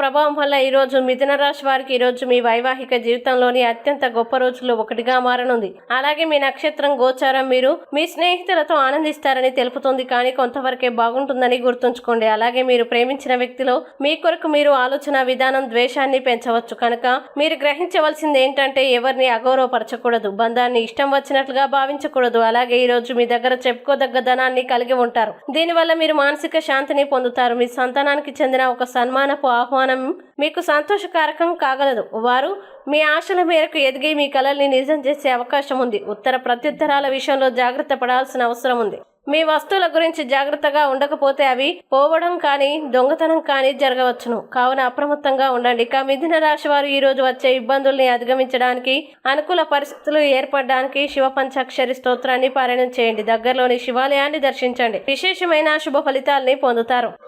ప్రభావం వల్ల ఈరోజు మిథున రాశి వారికి ఈరోజు మీ వైవాహిక జీవితంలోని అత్యంత గొప్ప రోజుల్లో ఒకటిగా మారనుంది. అలాగే మీ నక్షత్రం గోచారం మీరు మీ స్నేహితులతో ఆనందిస్తారని తెలుపుతుంది. కానీ కొంతవరకే బాగుంటుందని గుర్తుంచుకోండి. అలాగే మీరు ప్రేమించిన వ్యక్తిలో మీ కొరకు మీరు ఆలోచన విధానం ద్వేషాన్ని పెంచవచ్చు. కనుక మీరు గ్రహించవలసింది ఏంటంటే ఎవరిని అగౌరవపరచకూడదు. బంధాన్ని ఇష్టం వచ్చినట్లుగా భావించకూడదు. అలాగే ఈరోజు మీ దగ్గర చెప్పుకోదగ్గ ధనాన్ని కలిగి ఉంటారు. దీనివల్ల మీరు మానసిక శాంతిని పొందుతారు. మీ సంతానానికి చెందిన ఒక సన్మానపు ఆహ్వానం మీకు సంతోషకారకం కాగలదు. వారు మీ ఆశల మేరకు ఎదిగి మీ కలల్ని నిజం చేసే అవకాశం ఉంది. ఉత్తర ప్రత్యుత్తరాల విషయంలో జాగ్రత్త పడాల్సిన అవసరం ఉంది. మీ వస్తువుల గురించి జాగ్రత్తగా ఉండకపోతే అవి పోవడం కానీ దొంగతనం కానీ జరగవచ్చును. కావున అప్రమత్తంగా ఉండండి. ఇక మిథున రాశి వారు ఈ రోజు వచ్చే ఇబ్బందుల్ని అధిగమించడానికి అనుకూల పరిస్థితులు ఏర్పడడానికి శివ పంచాక్షరి స్తోత్రాన్ని పారాయణం చేయండి. దగ్గరలోని శివాలయాన్ని దర్శించండి. విశేషమైన శుభ ఫలితాల్ని పొందుతారు.